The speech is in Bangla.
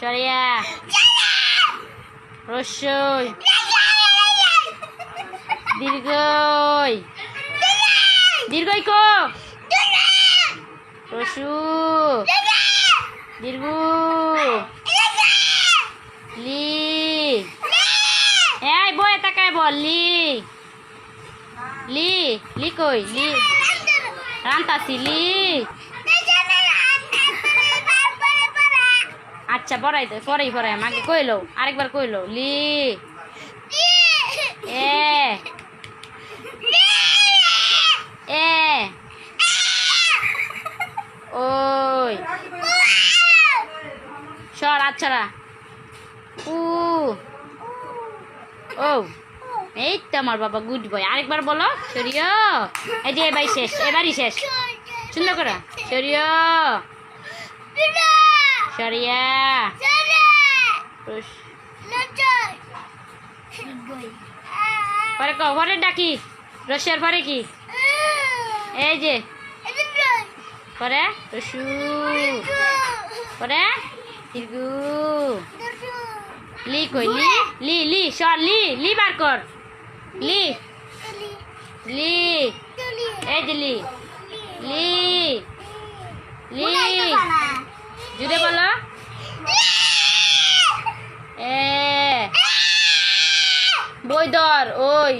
সরিয়া। রসই দীর্ঘই। দীর্ঘই কো। রসু দীর্ঘ। লি। এই বয়ে তাকায় বল, লি। লি লি কই? লি। রান্তাসি লি। আচ্ছা পড়াই তো পরেই পড়াই। আমাকে কইলো, আরেকবার কইলো, লি। এ। এ। ওই। সর আচ্ছারা উ। ও। এই তো আমার বাবা গুড বয়। আরেকবার বলো সরিয় এই যে, এবারই শেষ এবারই শেষ। সুন্দর করে সরিয় সরিয়া পরে ক পরে ডাকি রসের পরে কি এই যে পরে রসু পরে দীর্ঘু লি কই লি লি লি সর লি লি বার কর লি লি এই যে লি লি লি জুড়ে বলো বই ধর ওই।